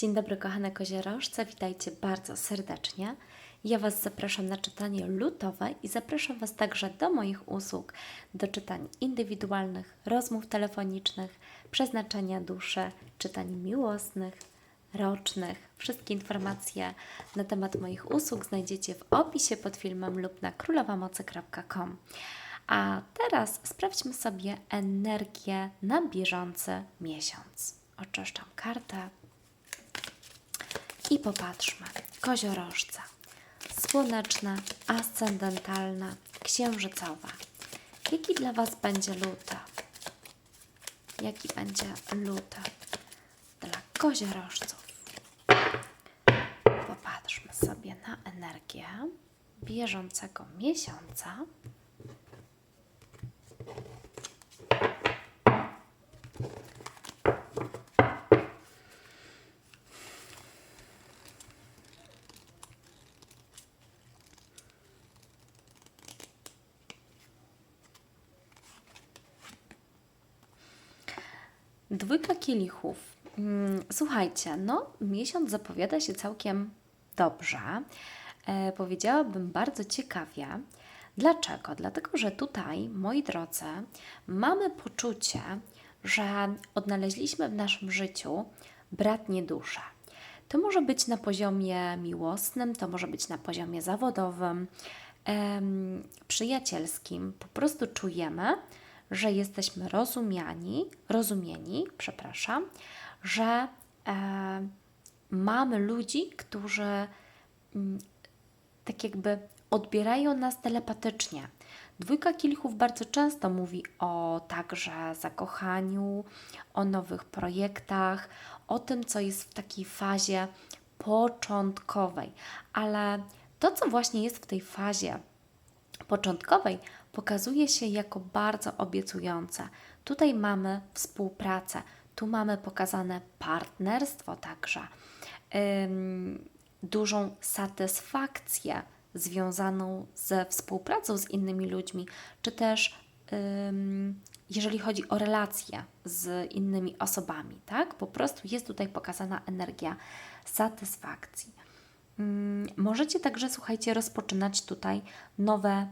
Dzień dobry, kochane koziorożce, witajcie bardzo serdecznie. Ja Was zapraszam na czytanie lutowe i zapraszam Was także do moich usług, do czytań indywidualnych, rozmów telefonicznych, przeznaczenia duszy, czytań miłosnych, rocznych. Wszystkie informacje na temat moich usług znajdziecie w opisie pod filmem lub na królowamocy.com. A teraz sprawdźmy sobie energię na bieżący miesiąc. Oczyszczam kartę i popatrzmy. Koziorożca. Słoneczna, ascendentalna, księżycowa. Jaki dla Was będzie luty? Jaki będzie luty dla koziorożców? Popatrzmy sobie na energię bieżącego miesiąca. Dwójka kielichów. Mm, Słuchajcie, no miesiąc zapowiada się całkiem dobrze. E, powiedziałabym bardzo ciekawie. Dlaczego? Dlatego, że tutaj, moi drodzy, mamy poczucie, że odnaleźliśmy w naszym życiu bratnie dusze. To może być na poziomie miłosnym, to może być na poziomie zawodowym, em, przyjacielskim. Po prostu czujemy, że jesteśmy rozumiani, rozumieni, przepraszam, że e, mamy ludzi, którzy mm, tak jakby odbierają nas telepatycznie. Dwójka kielichów bardzo często mówi o także zakochaniu, o nowych projektach, o tym, co jest w takiej fazie początkowej, ale to, co właśnie jest w tej fazie początkowej pokazuje się jako bardzo obiecujące. Tutaj mamy współpracę, tu mamy pokazane partnerstwo także, ym, dużą satysfakcję związaną ze współpracą z innymi ludźmi, czy też ym, jeżeli chodzi o relacje z innymi osobami, tak? Po prostu jest tutaj pokazana energia satysfakcji. Możecie także, słuchajcie, rozpoczynać tutaj nowe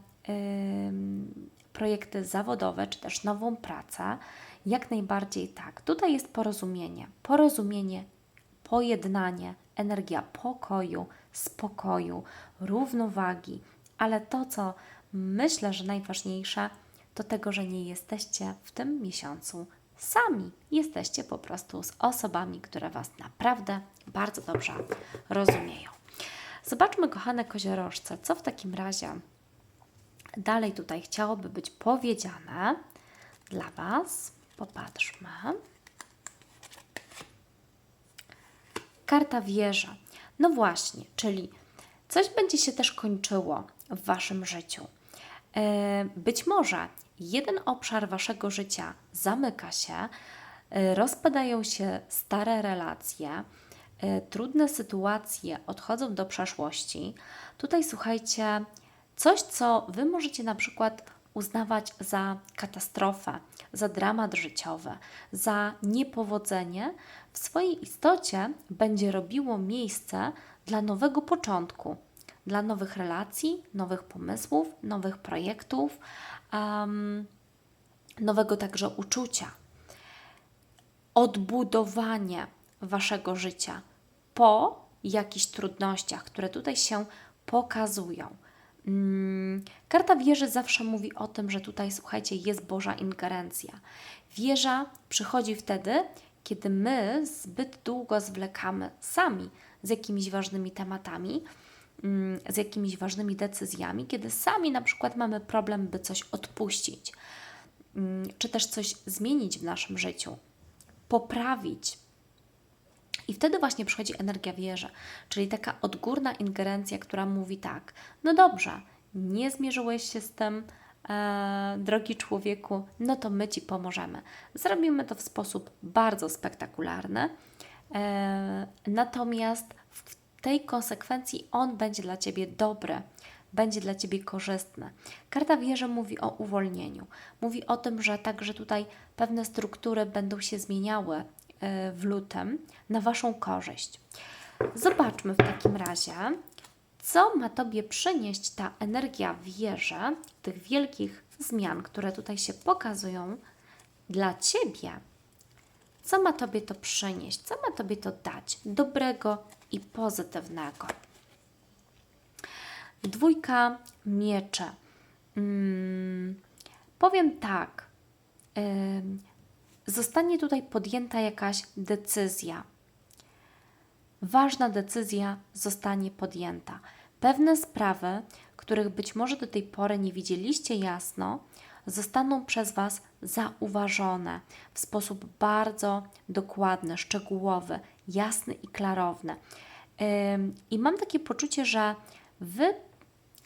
projekty zawodowe, czy też nową pracę. Jak najbardziej tak. Tutaj jest porozumienie. Porozumienie, pojednanie, energia pokoju, spokoju, równowagi, ale to, co myślę, że najważniejsze, to tego, że nie jesteście w tym miesiącu sami. Jesteście po prostu z osobami, które Was naprawdę bardzo dobrze rozumieją. Zobaczmy, kochane koziorożce, co w takim razie dalej tutaj chciałoby być powiedziane dla Was. Popatrzmy. Karta wieża. No właśnie, czyli coś będzie się też kończyło w Waszym życiu. E, Być może jeden obszar Waszego życia zamyka się, e, rozpadają się stare relacje, e, trudne sytuacje odchodzą do przeszłości. Tutaj słuchajcie, coś, co Wy możecie na przykład uznawać za katastrofę, za dramat życiowy, za niepowodzenie, w swojej istocie będzie robiło miejsce dla nowego początku, dla nowych relacji, nowych pomysłów, nowych projektów, em, nowego także uczucia. Odbudowanie Waszego życia po jakichś trudnościach, które tutaj się pokazują. Mm, Karta wieży zawsze mówi o tym, że tutaj, słuchajcie, jest Boża ingerencja. Wieża przychodzi wtedy, kiedy my zbyt długo zwlekamy sami z jakimiś ważnymi tematami, mm, z jakimiś ważnymi decyzjami, kiedy sami na przykład mamy problem, by coś odpuścić, mm, czy też coś zmienić w naszym życiu, poprawić. I wtedy właśnie przychodzi energia wieży, czyli taka odgórna ingerencja, która mówi tak: no dobrze, nie zmierzyłeś się z tym, e, drogi człowieku, no to my ci pomożemy. Zrobimy to w sposób bardzo spektakularny, e, natomiast w tej konsekwencji on będzie dla ciebie dobry. Będzie dla ciebie korzystny. Karta wieży mówi o uwolnieniu. Mówi o tym, że także tutaj pewne struktury będą się zmieniały w lutym na Waszą korzyść. Zobaczmy w takim razie, co ma Tobie przynieść ta energia wieży, tych wielkich zmian, które tutaj się pokazują dla Ciebie. Co ma Tobie to przynieść? Co ma Tobie to dać? Dobrego i pozytywnego. Dwójka miecze. Mm, powiem tak. Ym, zostanie tutaj podjęta jakaś decyzja. Ważna decyzja zostanie podjęta. Pewne sprawy, których być może do tej pory nie widzieliście jasno, zostaną przez Was zauważone w sposób bardzo dokładny, szczegółowy, jasny i klarowny. I mam takie poczucie, że Wy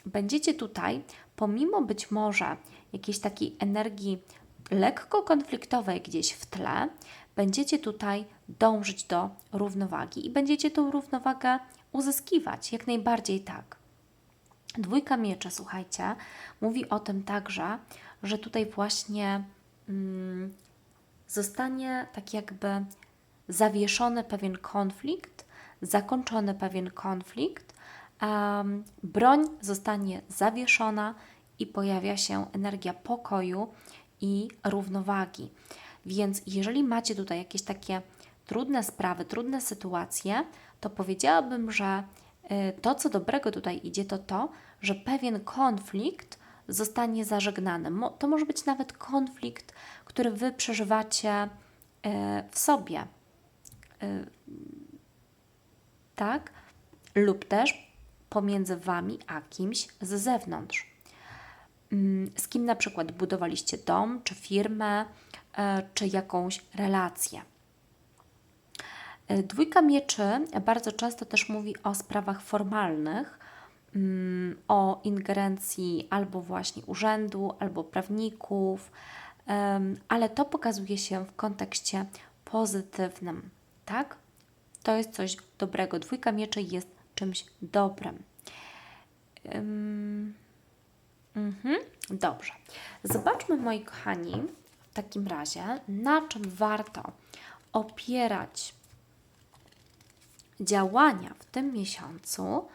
będziecie tutaj, pomimo być może jakiejś takiej energii lekko konfliktowej gdzieś w tle, będziecie tutaj dążyć do równowagi i będziecie tą równowagę uzyskiwać, jak najbardziej tak. Dwójka mieczy, słuchajcie, mówi o tym także, że tutaj właśnie mm, zostanie tak jakby zawieszony pewien konflikt, zakończony pewien konflikt, um, broń zostanie zawieszona i pojawia się energia pokoju i równowagi. Więc jeżeli macie tutaj jakieś takie trudne sprawy, trudne sytuacje, to powiedziałabym, że y, to, co dobrego tutaj idzie, to to, że pewien konflikt zostanie zażegnany. To może być nawet konflikt, który Wy przeżywacie y, w sobie. Y, tak? Lub też pomiędzy Wami a kimś z zewnątrz. Mm, z kim na przykład budowaliście dom, czy firmę, e, czy jakąś relację. E, dwójka mieczy bardzo często też mówi o sprawach formalnych, mm, o ingerencji albo właśnie urzędu, albo prawników, ale to pokazuje się w kontekście pozytywnym, tak? To jest coś dobrego. Dwójka mieczy jest czymś dobrym. Mhm, dobrze. Zobaczmy, moi kochani, w takim razie, na czym warto opierać działania w tym miesiącu,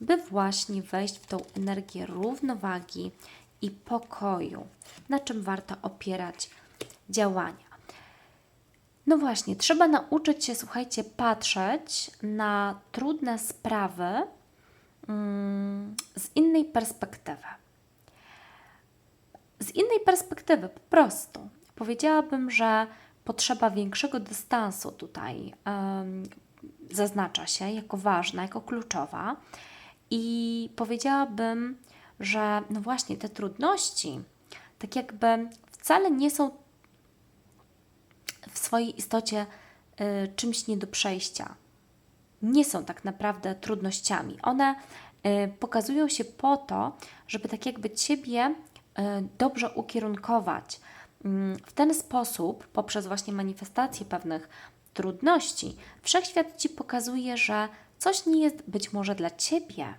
by właśnie wejść w tą energię równowagi i pokoju. Na czym warto opierać działania? No właśnie, trzeba nauczyć się, słuchajcie, patrzeć na trudne sprawy mm, z innej perspektywy z innej perspektywy, po prostu. Powiedziałabym, że potrzeba większego dystansu tutaj um, zaznacza się jako ważna, jako kluczowa. I powiedziałabym, że no właśnie te trudności, tak jakby wcale nie są w swojej istocie y, czymś nie do przejścia. Nie są tak naprawdę trudnościami. One y, pokazują się po to, żeby tak jakby Ciebie dobrze ukierunkować. Mm, w ten sposób, poprzez właśnie manifestację pewnych trudności, wszechświat ci pokazuje, że coś nie jest być może dla ciebie.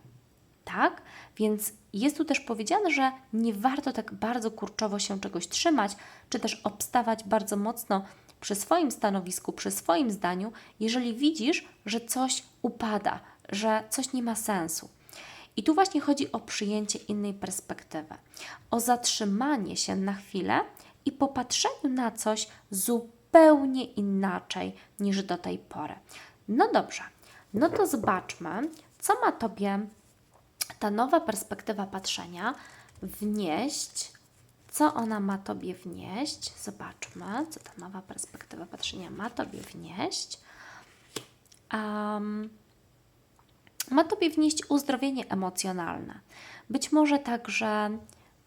Tak? Więc jest tu też powiedziane, że nie warto tak bardzo kurczowo się czegoś trzymać, czy też obstawać bardzo mocno przy swoim stanowisku, przy swoim zdaniu, jeżeli widzisz, że coś upada, że coś nie ma sensu. I tu właśnie chodzi o przyjęcie innej perspektywy, o zatrzymanie się na chwilę i popatrzeniu na coś zupełnie inaczej niż do tej pory. No dobrze, no to zobaczmy, co ma Tobie ta nowa perspektywa patrzenia wnieść. Co ona ma Tobie wnieść? Zobaczmy, co ta nowa perspektywa patrzenia ma Tobie wnieść. Um, ma Tobie wnieść uzdrowienie emocjonalne, być może także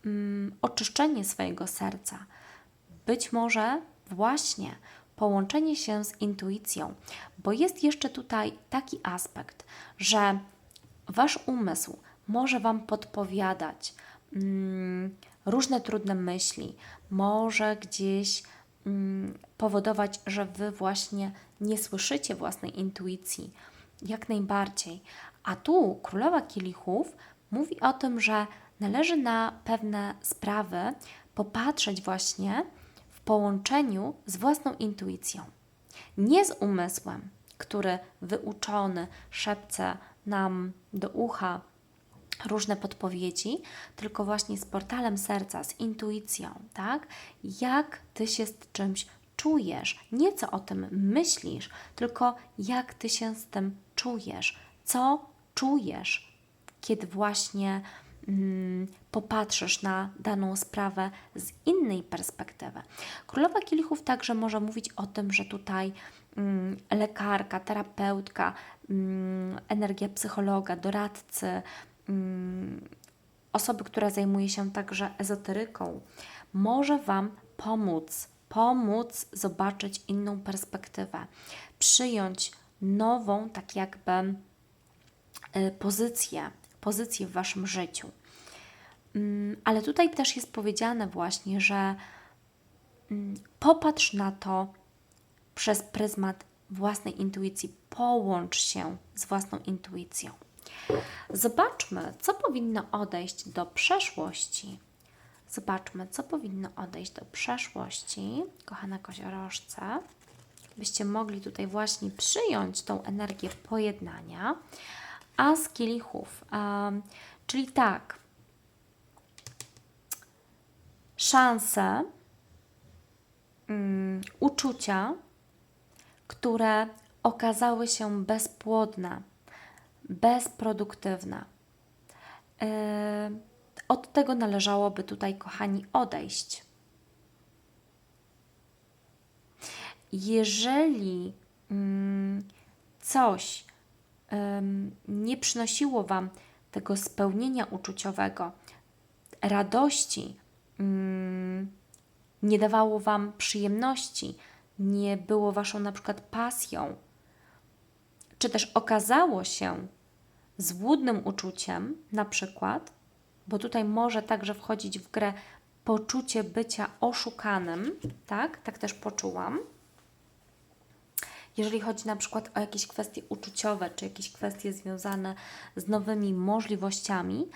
mm, oczyszczenie swojego serca, być może właśnie połączenie się z intuicją, bo jest jeszcze tutaj taki aspekt, że Wasz umysł może Wam podpowiadać mm, różne trudne myśli, może gdzieś mm, powodować, że Wy właśnie nie słyszycie własnej intuicji. Jak najbardziej, a tu królowa kielichów mówi o tym, że należy na pewne sprawy popatrzeć właśnie w połączeniu z własną intuicją. Nie z umysłem, który wyuczony szepce nam do ucha różne podpowiedzi, tylko właśnie z portalem serca, z intuicją, tak? Jak ty się z czymś czujesz, nie co o tym myślisz, tylko jak ty się z tym czujesz, co czujesz, kiedy właśnie mm, popatrzysz na daną sprawę z innej perspektywy. Królowa Kielichów także może mówić o tym, że tutaj mm, lekarka, terapeutka, mm, energia psychologa, doradcy, mm, osoby, która zajmuje się także ezoteryką, może Wam pomóc, pomóc zobaczyć inną perspektywę, przyjąć nową, tak jakby y, pozycję, pozycję w Waszym życiu. Mm, Ale tutaj też jest powiedziane właśnie, że mm, popatrz na to przez pryzmat własnej intuicji, połącz się z własną intuicją. Zobaczmy, co powinno odejść do przeszłości. Zobaczmy, co powinno odejść do przeszłości, kochane koziorożce, byście mogli tutaj właśnie przyjąć tą energię pojednania, a z kielichów, em, czyli tak, szanse, mm, uczucia, które okazały się bezpłodne, bezproduktywne. Yy, Od tego należałoby tutaj, kochani, odejść. Jeżeli mm, coś nie przynosiło Wam tego spełnienia uczuciowego, radości, mm, nie dawało Wam przyjemności, nie było Waszą na przykład pasją, czy też okazało się złudnym uczuciem, na przykład, bo tutaj może także wchodzić w grę poczucie bycia oszukanym, tak? Tak też poczułam. Jeżeli chodzi na przykład o jakieś kwestie uczuciowe, czy jakieś kwestie związane z nowymi możliwościami,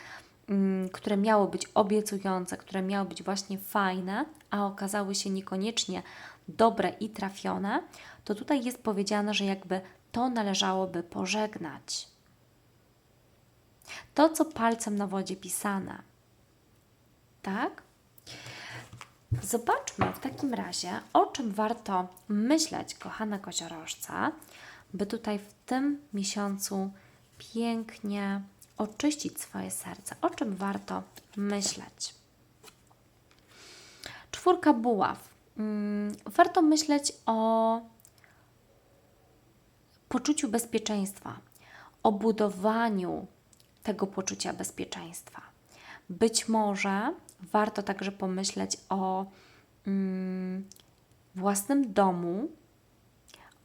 mm, które miały być obiecujące, które miały być właśnie fajne, a okazały się niekoniecznie dobre i trafione, to tutaj jest powiedziane, że jakby to należałoby pożegnać. To, co palcem na wodzie pisane. Tak? Zobaczmy w takim razie, o czym warto myśleć, kochana koziorożca, by tutaj w tym miesiącu pięknie oczyścić swoje serce. O czym warto myśleć? Czwórka buław. Mm, Warto myśleć o poczuciu bezpieczeństwa, o budowaniu tego poczucia bezpieczeństwa. Być może warto także pomyśleć o mm, własnym domu,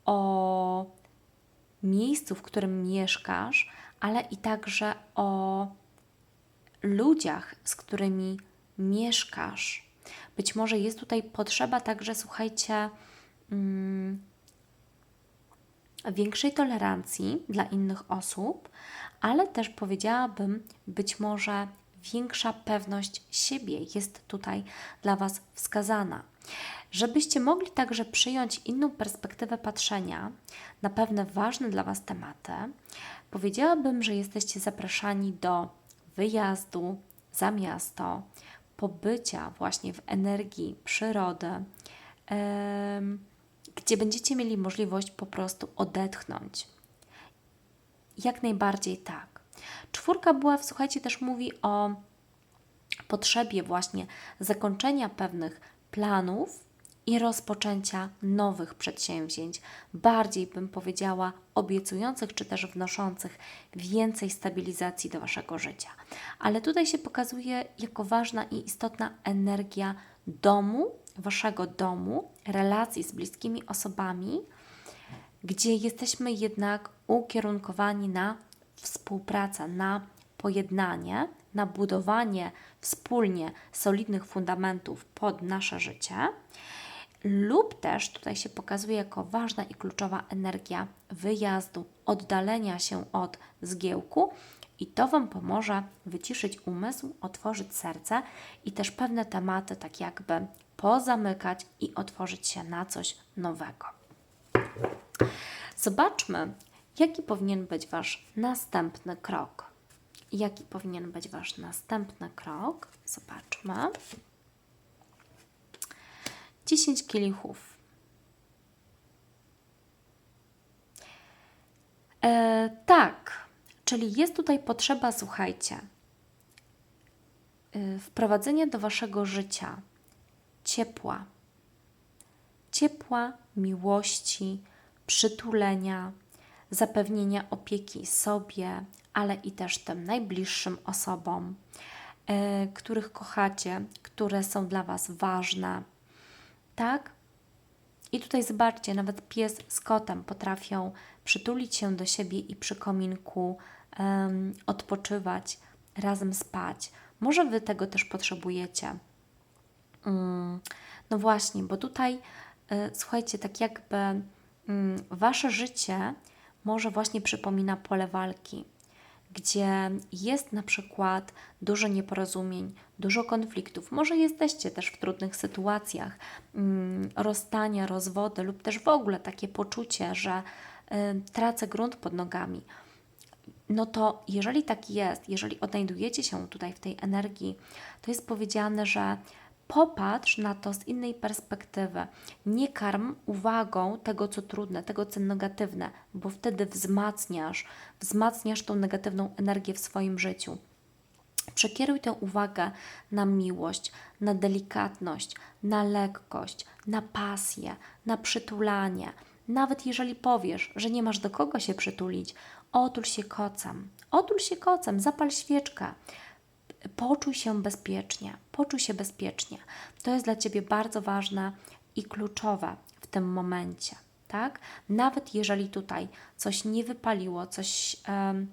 o miejscu, w którym mieszkasz, ale i także o ludziach, z którymi mieszkasz. Być może jest tutaj potrzeba także, słuchajcie, mm, większej tolerancji dla innych osób, ale też powiedziałabym, być może większa pewność siebie jest tutaj dla Was wskazana. Żebyście mogli także przyjąć inną perspektywę patrzenia na pewne ważne dla Was tematy, powiedziałabym, że jesteście zapraszani do wyjazdu za miasto, pobycia właśnie w energii przyrody, gdzie będziecie mieli możliwość po prostu odetchnąć. Jak najbardziej tak. Czwórka była, słuchajcie, też mówi o potrzebie właśnie zakończenia pewnych planów i rozpoczęcia nowych przedsięwzięć, bardziej bym powiedziała obiecujących czy też wnoszących więcej stabilizacji do Waszego życia. Ale tutaj się pokazuje jako ważna i istotna energia domu, Waszego domu, relacji z bliskimi osobami, gdzie jesteśmy jednak ukierunkowani na współpracę, na pojednanie, na budowanie wspólnie solidnych fundamentów pod nasze życie, lub też tutaj się pokazuje jako ważna i kluczowa energia wyjazdu, oddalenia się od zgiełku. I to Wam pomoże wyciszyć umysł, otworzyć serce i też pewne tematy tak jakby pozamykać i otworzyć się na coś nowego. Zobaczmy, jaki powinien być Wasz następny krok. Jaki powinien być Wasz następny krok? Zobaczmy. 10 kielichów. E, tak, czyli jest tutaj potrzeba, słuchajcie, y, wprowadzenia do waszego życia ciepła. Ciepła, miłości, przytulenia, zapewnienia opieki sobie, ale i też tym najbliższym osobom, y, których kochacie, które są dla Was ważne. Tak? I tutaj zobaczcie, nawet pies z kotem potrafią przytulić się do siebie i przy kominku odpoczywać, razem spać. Może Wy tego też potrzebujecie. Um, no właśnie, bo tutaj y, słuchajcie, tak jakby y, Wasze życie może właśnie przypomina pole walki gdzie jest na przykład dużo nieporozumień, dużo konfliktów. Może jesteście też w trudnych sytuacjach, mm, rozstania, rozwody lub też w ogóle takie poczucie, że y, tracę grunt pod nogami. No to jeżeli tak jest, jeżeli odnajdujecie się tutaj w tej energii, to jest powiedziane, że Popatrz na to z innej perspektywy. Nie karm uwagą tego, co trudne, tego, co negatywne, bo wtedy wzmacniasz, wzmacniasz tą negatywną energię w swoim życiu. Przekieruj tę uwagę na miłość, na delikatność, na lekkość, na pasję, na przytulanie. Nawet jeżeli powiesz, że nie masz do kogo się przytulić, otul się kocem, otul się kocem, zapal świeczkę poczuj się bezpiecznie, poczuj się bezpiecznie. To jest dla Ciebie bardzo ważne i kluczowe w tym momencie, tak? Nawet jeżeli tutaj coś nie wypaliło, coś um,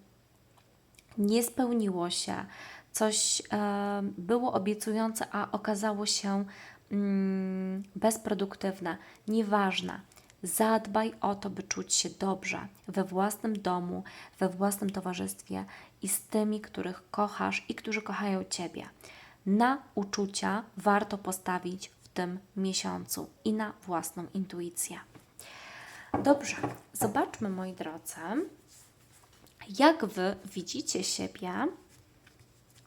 nie spełniło się, coś um, było obiecujące, a okazało się um, bezproduktywne, nieważne. Zadbaj o to, by czuć się dobrze we własnym domu, we własnym towarzystwie i z tymi, których kochasz i którzy kochają Ciebie. Na uczucia warto postawić w tym miesiącu i na własną intuicję. Dobrze, zobaczmy, moi drodzy, jak Wy widzicie siebie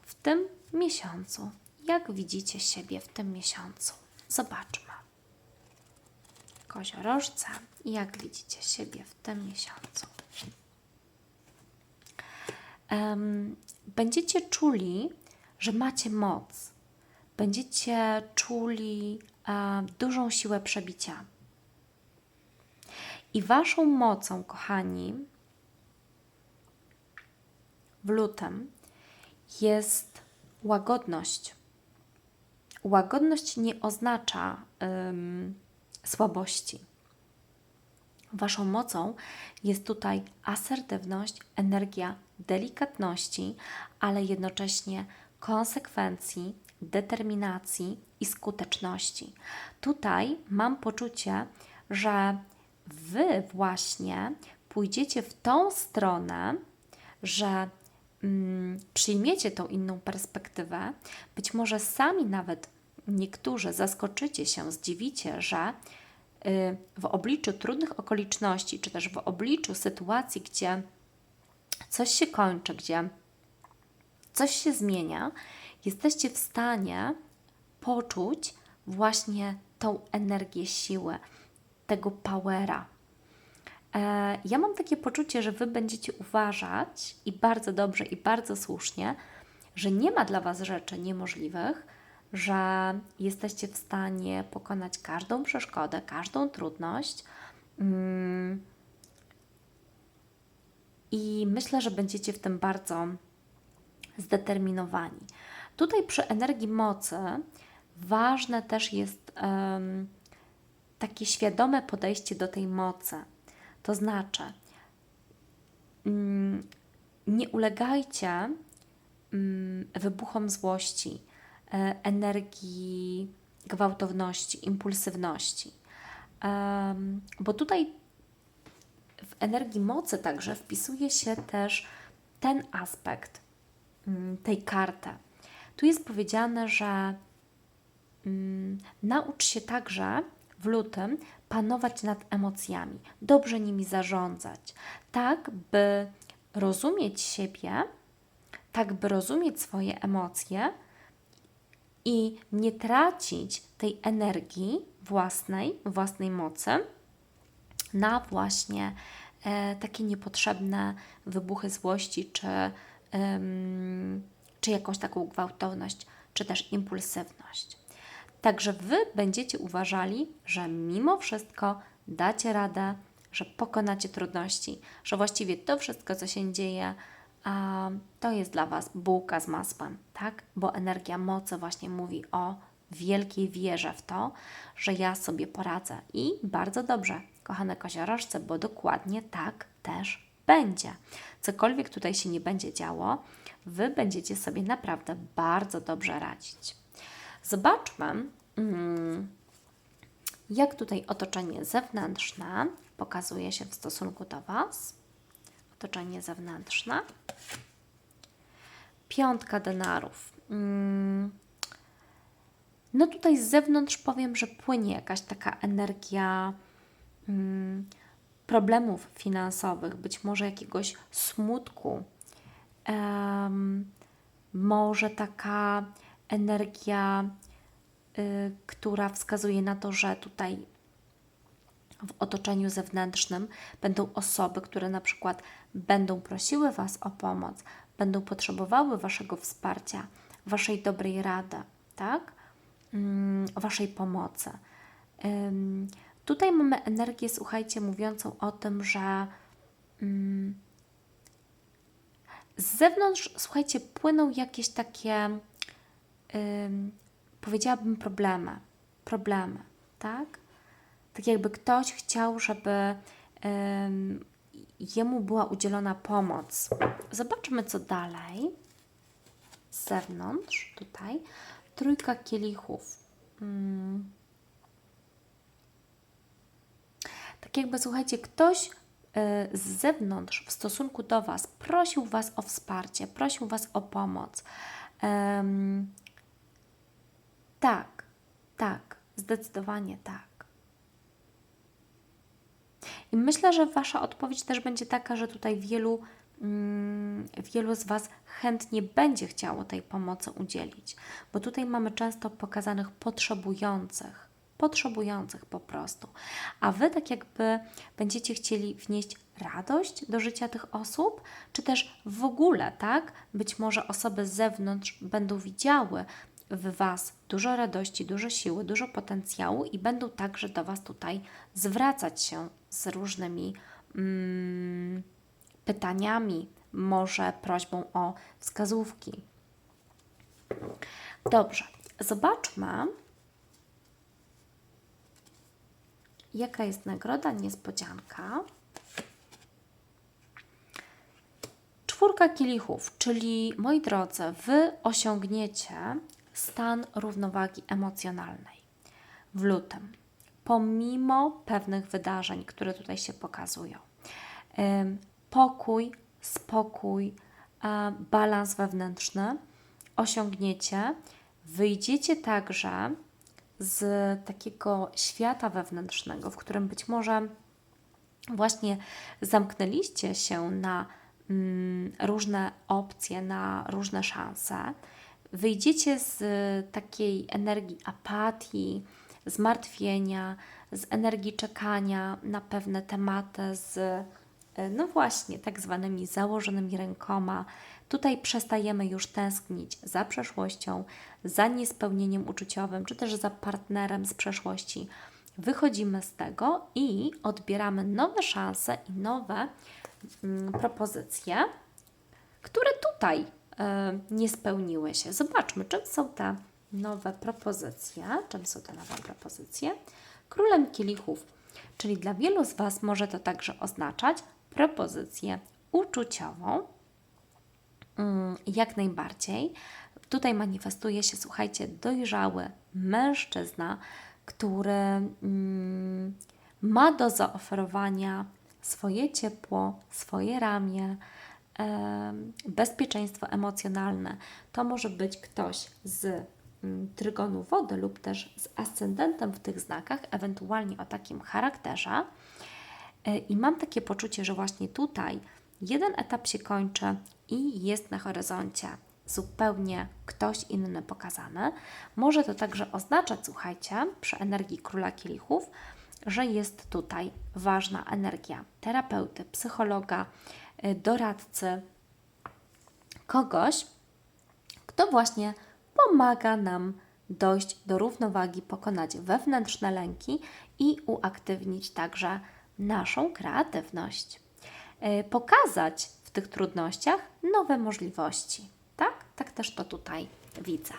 w tym miesiącu. Jak widzicie siebie w tym miesiącu? Zobaczmy. Koziorożce, jak widzicie siebie w tym miesiącu um, będziecie czuli, że macie moc. Będziecie czuli um, dużą siłę przebicia. I waszą mocą, kochani, w lutym jest łagodność. Łagodność nie oznacza um, słabości. Waszą mocą jest tutaj asertywność, energia delikatności, ale jednocześnie konsekwencji, determinacji i skuteczności. Tutaj mam poczucie, że Wy właśnie pójdziecie w tą stronę, że mm, przyjmiecie tą inną perspektywę. Być może sami nawet niektórzy zaskoczycie się, zdziwicie, że w obliczu trudnych okoliczności, czy też w obliczu sytuacji, gdzie coś się kończy, gdzie coś się zmienia, jesteście w stanie poczuć właśnie tą energię siły, tego powera. E, ja mam takie poczucie, że Wy będziecie uważać i bardzo dobrze, i bardzo słusznie, że nie ma dla Was rzeczy niemożliwych, że jesteście w stanie pokonać każdą przeszkodę, każdą trudność. Mm, i myślę, że będziecie w tym bardzo zdeterminowani. Tutaj przy energii mocy ważne też jest um, takie świadome podejście do tej mocy. To znaczy, um, nie ulegajcie um, wybuchom złości, energii gwałtowności, impulsywności. bo tutaj w energii mocy także wpisuje się też ten aspekt mm, tej karty. Tu jest powiedziane, że mm, naucz się także w lutym panować nad emocjami, dobrze nimi zarządzać, tak by rozumieć siebie, tak by rozumieć swoje emocje i nie tracić tej energii własnej, własnej mocy na właśnie e, takie niepotrzebne wybuchy złości, czy, em, czy jakąś taką gwałtowność, czy też impulsywność. Także Wy będziecie uważali, że mimo wszystko dacie radę, że pokonacie trudności, że właściwie to wszystko, co się dzieje, to jest dla Was bułka z masłem, tak? Bo energia mocy właśnie mówi o wielkiej wierze w to, że ja sobie poradzę. I bardzo dobrze, kochane koziorożce, bo dokładnie tak też będzie. Cokolwiek tutaj się nie będzie działo, Wy będziecie sobie naprawdę bardzo dobrze radzić. Zobaczmy, mm, jak tutaj otoczenie zewnętrzne pokazuje się w stosunku do Was. Otoczenie zewnętrzne. Piątka denarów. Mm, No tutaj z zewnątrz powiem, że płynie jakaś taka energia mm, problemów finansowych, być może jakiegoś smutku, może taka energia, y, która wskazuje na to, że tutaj w otoczeniu zewnętrznym będą osoby, które na przykład będą prosiły Was o pomoc, będą potrzebowały Waszego wsparcia, Waszej dobrej rady, tak? Mm, Waszej pomocy. Tutaj mamy energię, słuchajcie, mówiącą o tym, że mm, z zewnątrz, słuchajcie, płyną jakieś takie, ym, powiedziałabym, problemy. Problemy, tak? Tak jakby ktoś chciał, żeby ym, jemu była udzielona pomoc. Zobaczmy, co dalej. Z zewnątrz, tutaj. Trójka kielichów. Mm. Tak jakby, słuchajcie, ktoś y, z zewnątrz w stosunku do Was prosił Was o wsparcie, prosił Was o pomoc. Em, tak, tak, zdecydowanie tak. I myślę, że Wasza odpowiedź też będzie taka, że tutaj wielu, mm, wielu z Was chętnie będzie chciało tej pomocy udzielić, bo tutaj mamy często pokazanych potrzebujących, potrzebujących po prostu. A Wy tak jakby będziecie chcieli wnieść radość do życia tych osób, czy też w ogóle, tak? Być może osoby z zewnątrz będą widziały w Was dużo radości, dużo siły, dużo potencjału i będą także do Was tutaj zwracać się z różnymi mm, pytaniami, może prośbą o wskazówki. Dobrze, zobaczmy, jaka jest nagroda, niespodzianka. Czwórka kielichów, czyli moi drodzy, Wy osiągniecie stan równowagi emocjonalnej w lutym, pomimo pewnych wydarzeń, które tutaj się pokazują. Pokój, spokój, balans wewnętrzny osiągniecie. Wyjdziecie także z takiego świata wewnętrznego, w którym być może właśnie zamknęliście się na mm, różne opcje, na różne szanse, wyjdziecie z takiej energii apatii, zmartwienia, z energii czekania na pewne tematy, z e, no właśnie, tak zwanymi założonymi rękoma. Tutaj przestajemy już tęsknić za przeszłością, za niespełnieniem uczuciowym, czy też za partnerem z przeszłości. Wychodzimy z tego i odbieramy nowe szanse i nowe mm, propozycje, które tutaj e, nie spełniły się. Zobaczmy, czym są te nowe propozycje. Czym są te nowe propozycje? Królem kielichów, czyli dla wielu z Was może to także oznaczać propozycję uczuciową, Mm, jak najbardziej. Tutaj manifestuje się, słuchajcie, dojrzały mężczyzna, który mm, ma do zaoferowania swoje ciepło, swoje ramię, bezpieczeństwo emocjonalne. To może być ktoś z trygonu wody lub też z ascendentem w tych znakach, ewentualnie o takim charakterze. E, I mam takie poczucie, że właśnie tutaj jeden etap się kończy i jest na horyzoncie zupełnie ktoś inny pokazany. Może to także oznaczać, słuchajcie, przy energii króla kielichów, że jest tutaj ważna energia terapeuty, psychologa, y, doradcy, kogoś, kto właśnie pomaga nam dojść do równowagi, pokonać wewnętrzne lęki i uaktywnić także naszą kreatywność. Y, Pokazać w tych trudnościach nowe możliwości. Tak? Tak też to tutaj widzę.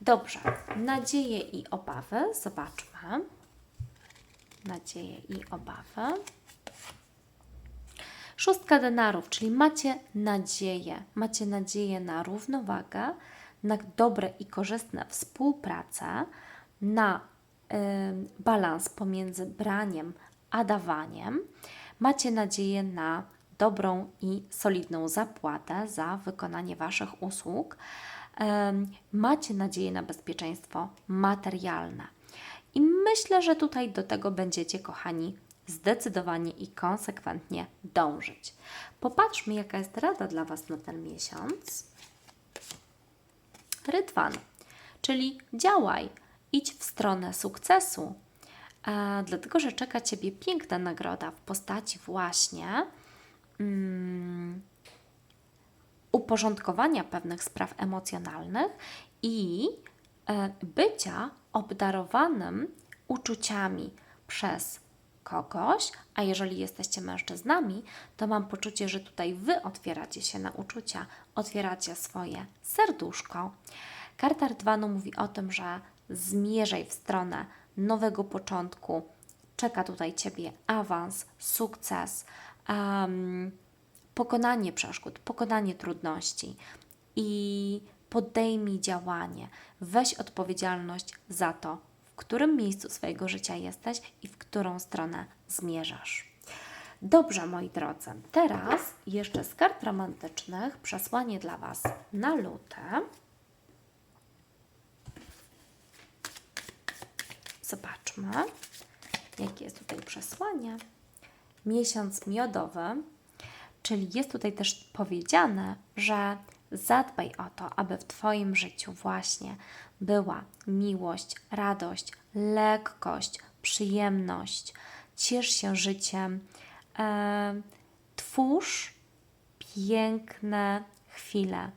Dobrze, nadzieje i obawy. Zobaczmy. Nadzieje i obawy. Szóstka denarów, czyli macie nadzieję, macie nadzieję na równowagę, na dobre i korzystne współpracę, na y, balans pomiędzy braniem a dawaniem. Macie nadzieję na dobrą i solidną zapłatę za wykonanie Waszych usług. Em, macie nadzieję na bezpieczeństwo materialne. I myślę, że tutaj do tego będziecie, kochani, zdecydowanie i konsekwentnie dążyć. Popatrzmy, jaka jest rada dla Was na ten miesiąc. Rydwan, czyli działaj, idź w stronę sukcesu, e, dlatego że czeka Ciebie piękna nagroda w postaci właśnie mm, uporządkowania pewnych spraw emocjonalnych i e, bycia obdarowanym uczuciami przez kogoś, a jeżeli jesteście mężczyznami, to mam poczucie, że tutaj Wy otwieracie się na uczucia, otwieracie swoje serduszko. Karta Rydwanu mówi o tym, że zmierzaj w stronę nowego początku. Czeka tutaj Ciebie awans, sukces, em, pokonanie przeszkód, pokonanie trudności i podejmij działanie. Weź odpowiedzialność za to, którym miejscu swojego życia jesteś i w którą stronę zmierzasz. Dobrze, moi drodzy, teraz jeszcze z kart romantycznych przesłanie dla Was na lutę. Zobaczmy, jakie jest tutaj przesłanie. Miesiąc miodowy, czyli jest tutaj też powiedziane, że zadbaj o to, aby w Twoim życiu właśnie była miłość, radość, lekkość, przyjemność. Ciesz się życiem. E, twórz piękne chwile,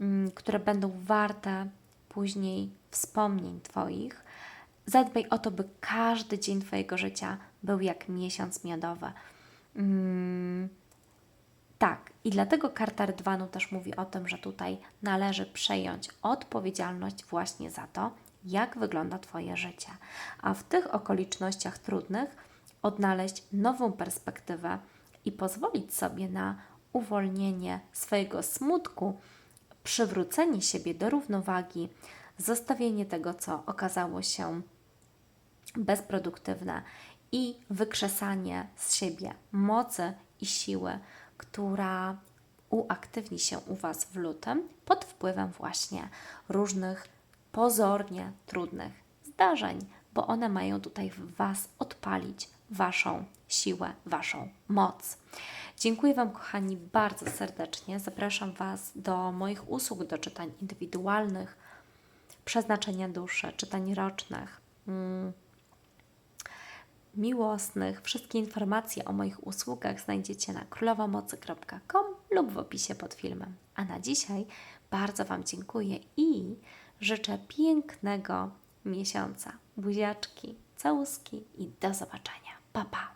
mm, które będą warte później wspomnień Twoich. Zadbaj o to, by każdy dzień Twojego życia był jak miesiąc miodowy. Mm, tak, i dlatego karta Rydwanu też mówi o tym, że tutaj należy przejąć odpowiedzialność właśnie za to, jak wygląda Twoje życie, a w tych okolicznościach trudnych odnaleźć nową perspektywę i pozwolić sobie na uwolnienie swojego smutku, przywrócenie siebie do równowagi, zostawienie tego, co okazało się bezproduktywne i wykrzesanie z siebie mocy i siły, która uaktywni się u Was w lutym pod wpływem właśnie różnych pozornie trudnych zdarzeń, bo one mają tutaj w Was odpalić Waszą siłę, Waszą moc. Dziękuję Wam, kochani, bardzo serdecznie. Zapraszam Was do moich usług do czytań indywidualnych, przeznaczenia duszy, czytań rocznych. Mm miłosnych. Wszystkie informacje o moich usługach znajdziecie na królowamocy.com lub w opisie pod filmem. A na dzisiaj bardzo Wam dziękuję i życzę pięknego miesiąca. Buziaczki, całuski i do zobaczenia. Pa, pa!